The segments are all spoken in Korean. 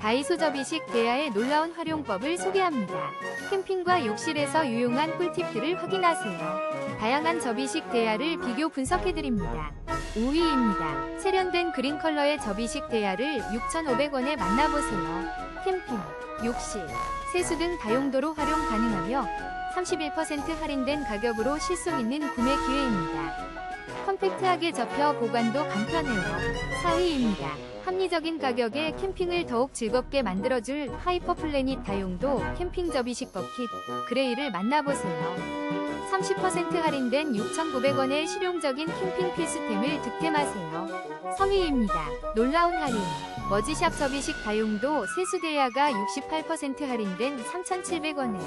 다이소 접이식 대야의 놀라운 활용법을 소개합니다. 캠핑과 욕실에서 유용한 꿀팁들을 확인하세요. 다양한 접이식 대야를 비교 분석해드립니다. 5위입니다. 세련된 그린 컬러의 접이식 대야를 6,500원에 만나보세요. 캠핑, 욕실, 세수 등 다용도로 활용 가능하며 31% 할인된 가격으로 실속 있는 구매 기회입니다. 컴팩트하게 접혀 보관도 간편해요. 4위입니다. 합리적인 가격에 캠핑을 더욱 즐겁게 만들어줄 하이퍼 플래닛 다용도 캠핑 접이식 버킷 그레이를 만나보세요. 30% 할인된 6,900원의 실용적인 캠핑 필수템을 득템하세요. 3위입니다. 놀라운 할인. 머지샵 접이식 다용도 세수대야가 68% 할인된 3,700원에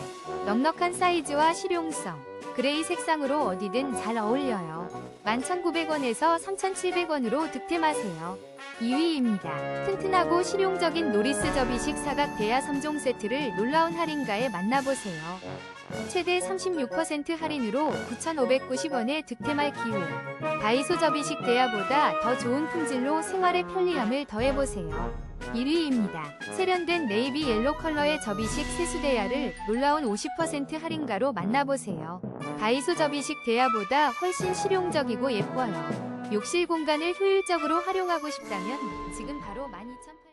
넉넉한 사이즈와 실용성, 그레이 색상으로 어디든 잘 어울려요. 11,900원에서 3,700원으로 득템하세요. 2위입니다. 튼튼하고 실용적인 노리스 접이식 사각 대야 3종 세트를 놀라운 할인가에 만나보세요. 최대 36% 할인으로 9,590원에 득템할 기회. 다이소 접이식 대야보다 더 좋은 품질로 생활의 편리함을 더해보세요. 1위입니다. 세련된 네이비 옐로 컬러의 접이식 세수 대야를 놀라운 50% 할인가로 만나보세요. 다이소 접이식 대야보다 훨씬 실용적이고 예뻐요. 욕실 공간을 효율적으로 활용하고 싶다면 지금 바로 12,800원